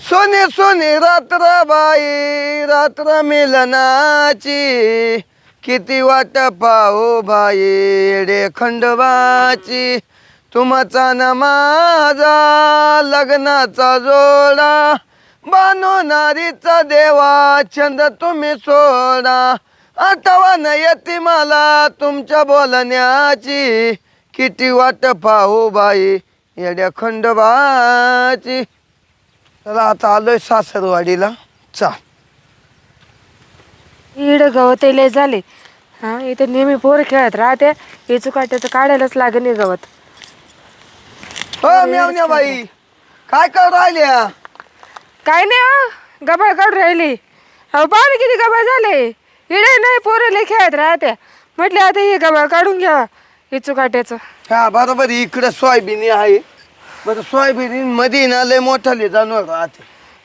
सोने सोने रात्र बाई रात्र मिलनाची. किती वाट पाहू बाई रे खंडवाची तुमचा न माझा लग्नाचा जोडा. बनवणारीचा देवा छंद तुम्ही सोडा. आठवण येते मला तुमच्या बोलण्याची. किती वाट पाहू बाई? येड्या खंडवाची तर आता आलोय सासरवाडीला. चाल. इड गवत लय झाले. हा इथे नेहमी पोर खेळत राहते. इचू काट्याचं काढायलाच लागेल हे गवत. हो मेवण्या बाई. काय कर राहिल्या? काय नाही हो गबाळ काढून राहिली. अहो पाहुणे किती गबाळ झाले. इडे नाही पोरं लय खेळत राहते म्हटले आता हे गबाळ काढून घ्या इचू काट्याचं. हा बरोबर इकडे सोयाबीन आहे. बरं सोयाबीन मध्ये ना लय मोठाले जनावर राहते.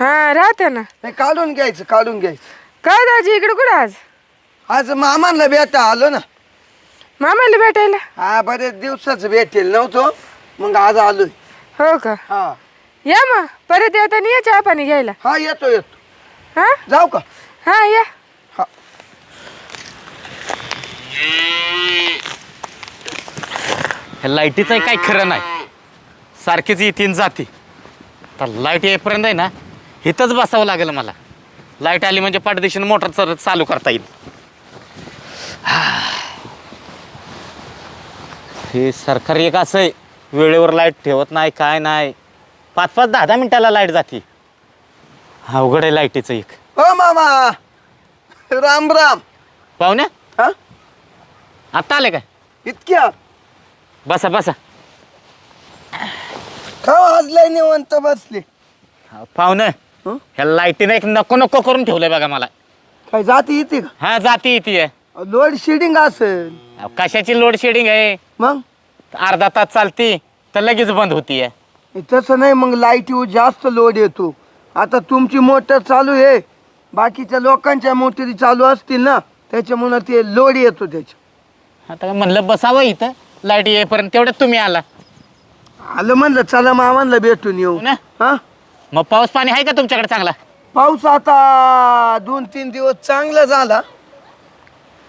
हा राहते ना. नाही काढून घ्यायचं काढून घ्यायचं. काय दाजी इकडे कुठं आज? आज मामांना भेटा आलो ना. मामाला भेटायला? हा बरेच दिवसाच भेटेल नव्हतो. मग आज आलोय. हो का? हा. या मग. परत येताना या चहा पाणी घ्यायला. हा येतो येतो. हा? जाऊ का? हा या. हा. ह्या लाईटीचं काही खरं नाही. सारखीच येतीन जाते. तर लाइट येईपर्यंत आहे ना इथंच बसावं लागेल मला. लाइट आली म्हणजे पाठदिशीनं मोटर चर चालू करता येईल. हे सरकार एक असं आहे वेळेवर लाइट ठेवत नाही काय नाही. पाच पाच दहा दहा मिनिटाला लाइट जाते. अवघड आहे लाईटीचं एक. हो मामा! राम राम पाहुण्या? हा? आत्ता आले काय? इतक्या? बसा बसा. का आज लय निवंत बसले? पाहुणं हं? ह्या लाईटीनं एक नको नको करून ठेवलंय बघा मला. काय जाती येते का? हा जाती येते लोड शेडिंग असेल. कशाची लोड शेडिंग आहे? मग? अर्धा तास चालती तर लगेच बंद होतीये. तसं नाही मग लाइट जास्त लोड येतो. आता तुमची मोटर चालू आहे. बाकीच्या लोकांच्या मोटरी चालू असतील ना त्याच्यामुळं ते लोड येतो त्याच्या. आता म्हणलं बसावं इथं. लाइट येईपर्यंत तेवढ्यात तुम्ही आला. आलं म्हणलं चला मामांना भेटून येऊ. हो ना? हा? मग पाऊस पाणी आहे का तुमच्याकडे चांगला? पाऊस आता दोन तीन दिवस चांगला झाला.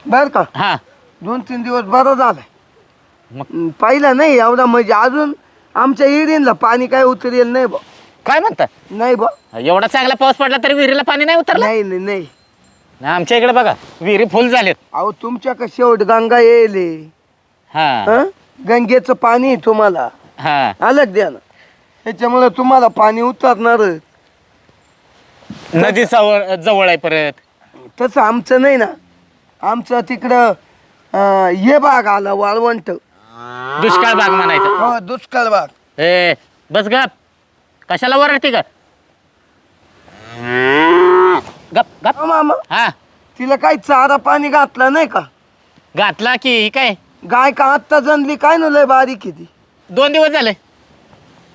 बर का? हा. दोन तीन दिवस बरा झाला मग? पाहिला नाही एवढा म्हणजे अजून आमच्या इरीनला पाणी काय उतरेल नाही बा काय म्हणता? नाही बा एवढा चांगला पाऊस पडला तरी विहिरीला पाणी नाही उतरलं? नाही नाही नाही. आमच्या इकडे बघा विहिरी फुल झालेत. अहो तुमच्या का शेवट गंगा येईल? हा. हं? गंगेचं पाणी तुम्हाला. हा. का द्या ना त्याच्यामुळे तुम्हाला पाणी उतरणार नदी जवळ जवळ आहे परत. तसं आमचं नाही ना. आमचं तिकडं अं, हे बाग आला वाळवंट. दुष्काळ बाग म्हणायचं. हो दुष्काळ बाग ए बस गप. कशाला वरडते का गप गप. हो मामा. हा. तिला काही चारा पाणी घातला नाही का? घातला की ही काय? गाय का आत्ता जनली काय ना लय बारीक आहे ती. दोन दिवस झाले.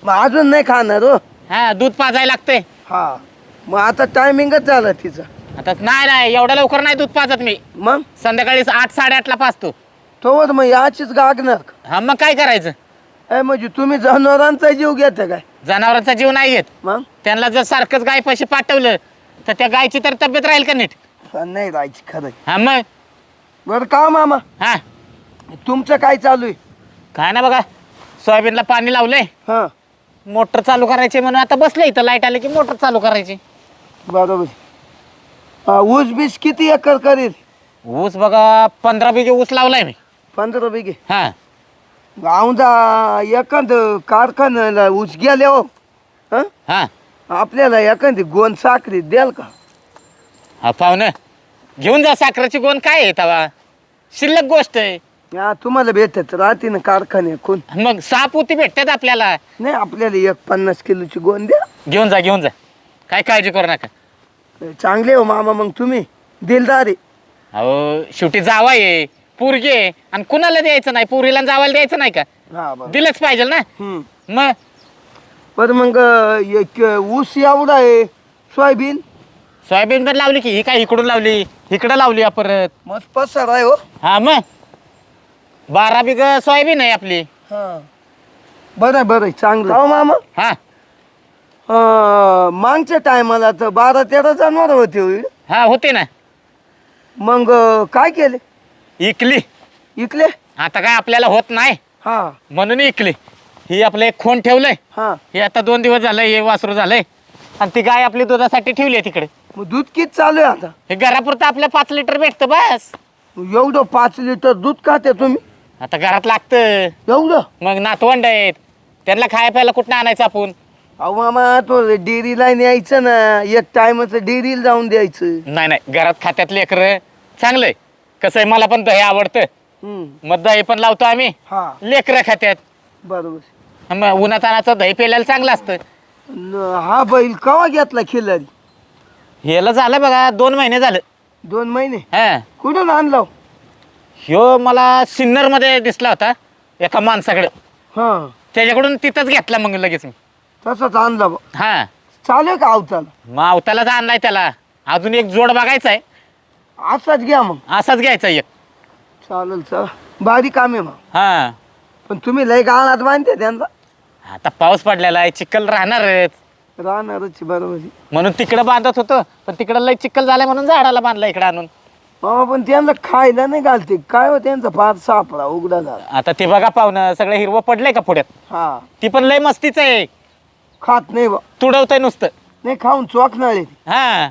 मग अजून नाही खाणार हो. हा दूध पाजायला लागतंय. हा मग आता टायमिंगच झाला तिचा. आता नाही नाही एवढ्या लवकर नाही दूध पाजत मी. मग? संध्याकाळी आठ साडेआठला पाजतो. तोवर मग याचीच गागणार का हा मग काय करायचं? ए म्हणजे तुम्ही जनावरांचा जीव घेता काय? जनावरांचा जीव नाही घेत. मग? त्यांना जर सारखंच गाय पैसे पाठवलं तर त्या गायची तर तब्येत राहील का नीट? नाही राहायची खरं हा मग? बरं का मामा? हा. तुमचं काय चालू आहे? काय ना बघा सोयाबीनला पाणी लावलंय. हा. मोटर चालू करायची म्हणून आता बसले इथं लाइट आली की मोटर चालू करायची. बरोबर. हा, ऊस बीस किती एकर करेल? ऊस बघा पंधरा बिघे ऊस लावलाय मी. पंधरा बिघे? हा. औंदा एखाद कारखान्याला ऊस गेले हो. हं? हा. आपल्याला एखादी गोन साखरी द्याल का? हा पाहुणं घेऊन जा साखरेची गोण काय आहे तवा? शिल्लक गोष्ट आहे. या तुम्हाला भेटत राहते ना कारखाने कोण मग सहा पोती भेटतात आपल्याला. नाही आपल्याला एक पन्नास किलोची गोन द्या. घेऊन जा घेऊन जा. काय काळजी करू नका. चांगले हो मामा मग तुम्ही. दिलदार आहे. अहो शेवटी जावा आहे पोरगी आहे. आणि कुणाला द्यायचं नाही? पोरीला जावायला द्यायचं नाही का? हा बरं. दिलंच पाहिजे ना. हम्म. मग? बरं मग एक ऊस एवढा आहे. सोयाबीन? सोयाबीन पण लावली की ही काय इकडून लावली? इकडं लावली या परत. मस्त पसार आहे हो. हा मग? बारा बिग सोयाबीन आहे आपली. हा. बरं आहे, बरं आहे, चांगलं. हो मामा. हा. अं, मागच्या टायमाला तर बारा तेरा जनावर होते होईल हा होते ना. मग अं, काय केले? इकली. इकले? आता काय आपल्याला होत नाही. हा. म्हणून इकली. ही आपलं एक खोन ठेवलंय. हा. हे आता दोन दिवस झालं हे वासरू झालंय. आणि ती गाय आपली दुधासाठी ठेवली आहे तिकडे. मग दूध किती चालू आहे आता? हे घरापुरतं आपल्या पाच लिटर भेटतं बस. एवढं पाच लिटर दूध खाते तुम्ही? आता घरात लागतं. एवढं मग नातवंड आहेत. त्यांना खाया प्यायला कुठं आणायचं आपण? अहो मामा तो डेअरीला न्यायचं ना एक टायमाचं डेअरीला जाऊन द्यायचं. नाही नाही घरात खात्यात लेकर चांगलंय. कसं आहे मला पण दही आवडतं. हम्म. मग दही पण लावतो आम्ही. हा. लेकरं खात्यात. बरोबर. मग उन्हातानाचं दही पेल्याला चांगलं असतं. न- हा बैल कवा घेतला खिलारी ह्याला झालं बघा दोन महिने झालं. दोन महिने? हा. कुठून आणला ह्यो मला सिन्नरमध्ये दिसला होता एका माणसाकडे. हा. त्याच्याकडून तिथंच घेतला मग लगेच मी. तसाच आणला बा. हा. चालू आहे का अवताला? मग अवतालाच आणलाय त्याला. अजून एक जोड बघायचा आहे. असाच घ्या मग. असाच घ्यायचा एक. चालेल चल बारीक काम आहे मग. हा. पण तुम्ही लय गाळात बांधते त्यांचा आता पाऊस पडलेला आहे चिखल राहणारच राहणारच आहे, बरोबर आहे. म्हणून तिकडं बांधत होतं पण तिकडं लय चिखल झालाय म्हणून झाडाला बांधला इकडे आणून. पण त्यांना खायला नाही घालते. काय हो त्यांचा फार सापळा उघडा झाला. आता ते बघा पाहुणं सगळं हिरवं पडलंय का पुढ्यात? हा. ती पण लय मस्तीच आहे. खात नाही बा. तुडवतंय नुसतं. नाही खाऊन चोकणार आहे ती. हा.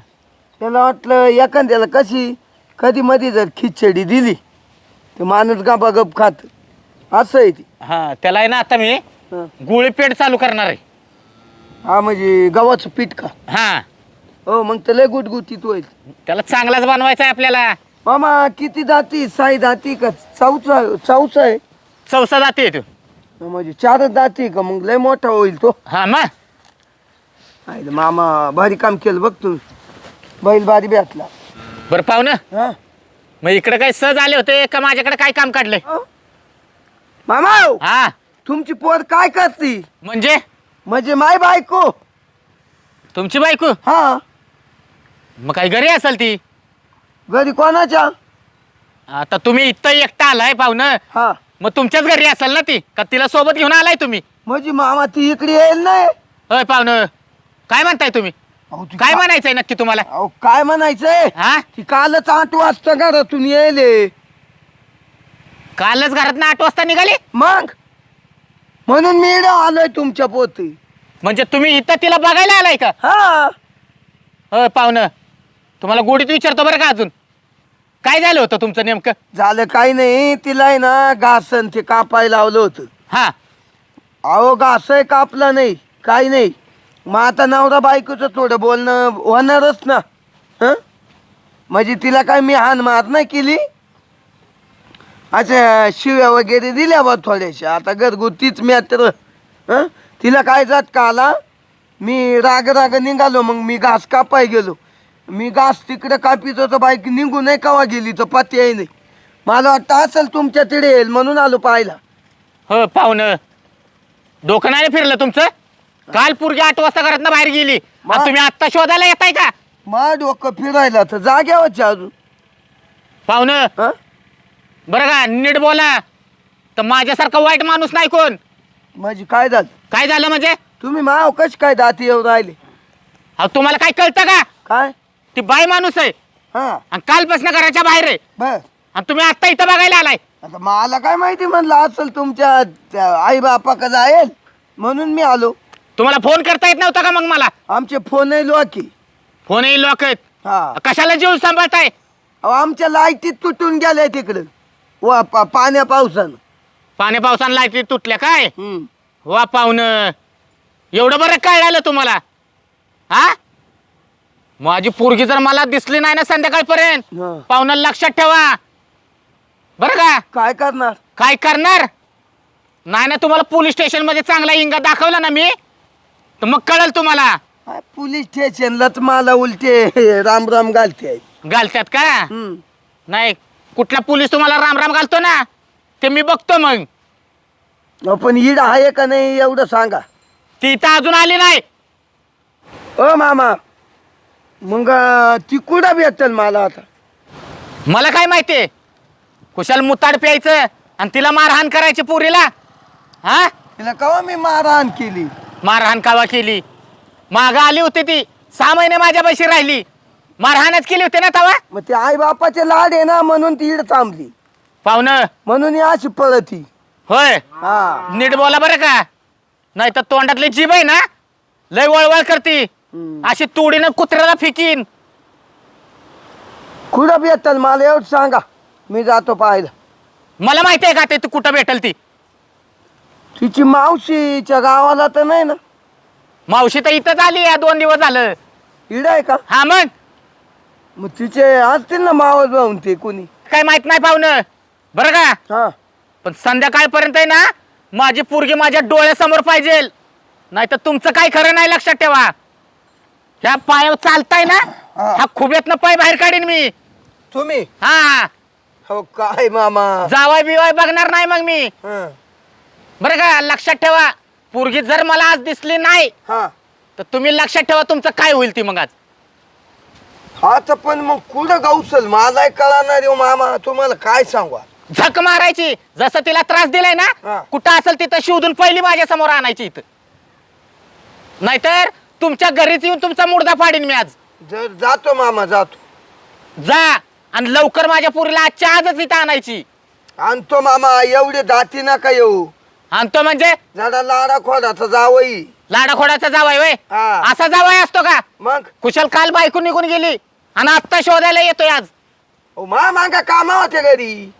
त्याला वाटलं एखाद्याला कशी कधी मध्ये जर खिचडी दिली तर माणूस गाबा गप खात. असं आहे ती. हा त्याला आहे ना आता मी हा. गुळी पेंट चालू करणार आहे. हा म्हणजे गव्हाचं पीठ का? हा. हो मग तर लय गुटगुटीत होईल. त्याला चांगलाच बनवायचा आहे आपल्याला. मामा किती दाती? साई दाती का? चौचा चौचा आहे. चौसा जाते तू. म्हणजे चारच दाती का? मग लय मोठा होईल तो. हा मग. आयलं मामा भारी काम केलं बघ तुम्ही बैल भारी भेटला. बरं पाहुणं हा? मग इकडे काय सहज आले होते का माझ्याकडे काय काम काढलंय? मामा हा. तुमची पोर काय करती? म्हणजे? म्हणजे माय बायको. तुमची बायको? हा. मग काय घरी असेल ती? घरी कोणाच्या? आता तुम्ही इथं एकटा आलाय पाहुणं. हा. मग तुमच्याच घरी असेल ना ती? का तिला सोबत घेऊन आलाय तुम्ही? म्हणजे मामा ती इकडे येईल नाही होय पाहुणं. काय म्हणताय तुम्ही? अहो, ती काय म्हणायचंय नक्की तुम्हाला? अहो काय म्हणायचंय? हा? ती कालच आठ वाजता घरातून येईल कालच घरात आठ वाजता निघाली? मग? म्हणून मी इकडं आलोय तुमच्या पोती. म्हणजे तुम्ही इथं तिला बघायला आलाय का? हा. होय पाहुणं. तुम्हाला गोडीत विचारतो बरं का अजून? काय झालं होतं तुमचं नेमकं? झालं काही नाही. तिला आहे ना घासन ते कापायला लावलं होतं. हा. अहो घासय कापला नाही. काही नाही. मग आता नवरा बायकोचं थोडं बोलणं होणारच ना. हं? म्हणजे तिला काय मी हान मार नाही केली? अच्छा शिव्या वगैरे दिल्या बा थोड्याशा. आता घरगुतीच मॅटर हं? तिला काय जात का आला मी राग राग निघालो मग मी घास कापाय गेलो. मी घास तिकडे कापित होतो बाईक निघू नाही कवा गेली तर पत्ती आहे नाही. मला वाटतं असेल तुमच्या तिडे येईल म्हणून आलो पाहायला. हो पाहुणं. डोकं नाही फिरलं तुमचं? काल पूर्वी आठ वाजता घरात बाहेर गेली. मा- तुम्ही आत्ता शोधायला येताय का? मा डोकं फिरायला तर जाग्यावरचे अजून. पाहुणं. हं? बरं का नीट बोला. तर माझ्यासारखा वाईट माणूस नाही कोण? म्हणजे काय झालं? काय झालं म्हणजे? तुम्ही माव कशी काय दाती येऊन राहिले? अहो तुम्हाला काय कळतं का? काय? ती बाई माणूस आहे. हा. आणि कालपासून घराच्या बाहेर आहे. बस. आणि तुम्ही आत्ता इथं बघायला आलाय. आता मला काय माहिती म्हणलं असेल तुमच्या आई बापा का जाईल म्हणून मी आलो. तुम्हाला फोन करता येत नव्हता का मग मला? आमचे फोन की फोनही लॉक आहेत. हा. कशाला जीव सांभाळताय? अहो, आमच्या लाईटी तुटून गेल्या तिकडं वा पा पाण्या पावसानं. पाणी पावसानं लाईटी तुटल्या काय? हम्म. वा पाहुणं. एवढं बरं कळलं तुम्हाला. हा? माझी पोरगी जर मला दिसली नाही ना संध्याकाळपर्यंत हा. पाहुणं लक्षात ठेवा. बरं का? काय करणार? काय करणार? नाही ना तुम्हाला पोलीस स्टेशनमध्ये चांगला इंगा दाखवला ना मी? तर मग कळल तुम्हाला. काय पोलीस स्टेशनलाच मला उलटे राम राम घालते. आहेत. घालतात का? हम्म. नाही कुठला पोलीस तुम्हाला राम राम घालतो ना ते मी बघतो मग. अहो, पण ईड आहे का नाही एवढं सांगा. ती इथं अजून आली नाही. ओ मामा. मग ती कुठं भेटल मला आता? मला काय माहितीये? कुशाल मुताड प्यायचं आणि तिला मारहाण करायची पुरीला. हा? तिला कवा मी मारहाण केली? मारहाण कावा केली? माग आली होती ती. सहा महिने माझ्या पैशी राहिली. मारहाणच केली होती ना तवा? मग ते आई बापाचे लाड आहे ना म्हणून ती इड थांबली. पाहुणं. म्हणून ही अशी पळती. होय? हा. नीट बोला बरं का. नाही तर तोंडातली जीभ आहे ना लय वळवळ करती. अशी तोडीनं कुत्र्याला फिकीन. कुठं भेटल मला एवढं सांगा. मी जातो पाहायला. मला माहिती आहे का ते तू कुठं भेटल ती? तिची मावशीच्या गावाला तर नाही ना? मावशी तर इथंच आली या दोन दिवस झालं. इड आहे का? हा मग. मग तिचे असतील ना मावस भाऊन ते कोणी? काय माहीत नाही पाहुणं बरं का? हा. पण संध्याकाळपर्यंत आहे ना माझी पोरगी माझ्या डोळ्यासमोर पाहिजे नाही तर तुमचं काय खरं नाही लक्षात ठेवा. ह्या पायावर चालताय ना? हा. हा खुब्यातनं पाय बाहेर काढीन मी. तुम्ही? हा. हो काय मामा? जावाय बिवाय बघणार नाही मग मी. हा. बरं का लक्षात ठेवा. पोरगी जर मला आज दिसली नाही हा. तर तुम्ही लक्षात ठेवा तुमचं काय होईल ती मग आज. हा तर पण मग कुठं गावसल? मला कळणार हो मामा. तुम्हाला काय सांगू? झक मारायची. जसं तिला त्रास दिलाय हा. ना कुठं असेल तिथं शोधून पहिली माझ्यासमोर आणायची इथं. नाहीतर तुमच्या घरीच येऊन तुमचा मुर्दा फाडीन मी आज. जर जातो मामा जातो. जा आणि लवकर माझ्या पुरीला आजच्या आजच इथं आणायची. आणतो मामा एवढे दाती नका येऊ. आणि तो म्हणजे? जरा लाडा खोडाचा जावई. लाडाखोडाचा जावाय वय हा. असा जावाय असतो का? मग? कुशल काल बायको निघून गेली आणि आत्ता शोधायला येतोय आज. ओ मामा का कामा होते घरी.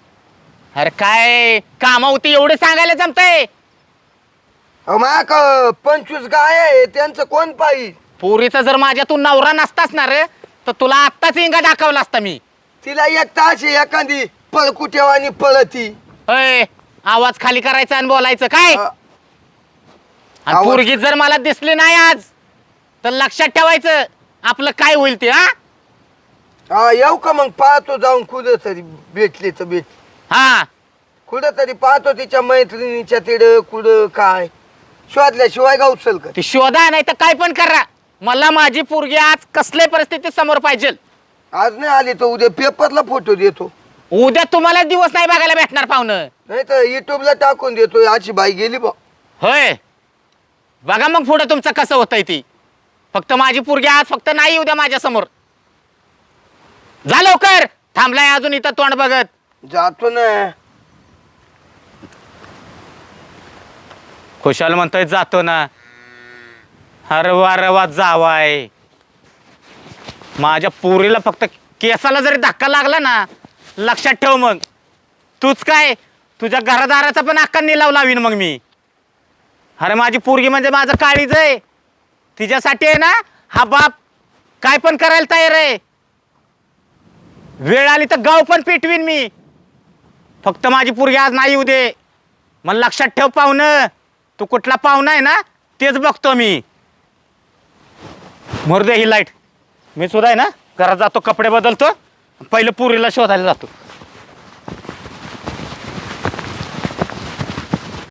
अरे काय काम होती एवढे सांगायला जमतंय? अहो मा का पंचवीस गाय आहे त्यांचं कोण पाहिजे पोरीचा जर माझ्यातून नवरा नसताच ना रे तर तुला आत्ताच इंगा दाखवला असता मी. तिला एक तास एखादी पळकुटेवानी पळती. अय आवाज खाली करायचा आणि बोलायचं काय? आणि आवाज- पोरगी जर मला दिसली नाही आज तर लक्षात ठेवायचं आपलं काय होईल ते हा? हा येऊ का मग पाहतो जाऊन कुठं तरी भेटली तर भेट. हा. कुठं तरी पाहतो तिच्या मैत्रिणीच्या तिड कुठं काय? शोधल्याशिवाय का ती शोधा नाही तर काय पण करा. मला माझी पोरगी आज कसल्या परिस्थितीत समोर पाहिजे? आज नाही आली तर उद्या पेपरला फोटो देतो. उद्या तुम्हाला दिवस नाही बघायला भेटणार पाहुणं. नाही तर युट्यूबला टाकून देतो अशी बाई गेली बा. होय. बघा मग पुढे तुमचं कसं होतंय ती. फक्त माझी पोरगी आज फक्त नाही उद्या माझ्यासमोर जा लवकर. थांबलाय अजून इथं तोंड बघत. जातो ना. खुशाल म्हणतोय जातो ना. अरे वा जावाय. माझ्या पोरीला फक्त केसाला जरी धक्का लागला ना लक्षात ठेव मग. तूच काय तुझ्या घरदाराचा पण अक्का निलाव लावीन मग मी. अरे माझी पोरगी म्हणजे माझं काळीज आहे. तिच्यासाठी आहे ना हा बाप काय पण करायला तयार आहे. वेळ आली तर गाव पण पेटवीन मी. फक्त माझी पोरगी आज नाही येऊ दे. मला लक्षात ठेव पाहुणं. तू कुठला पाहुणा आहे ना तेच बघतो मी. मरू दे ही लाइट मी सुद्धा आहे ना घरात जातो कपडे बदलतो पहिलं पुरीला शोधायला जातो.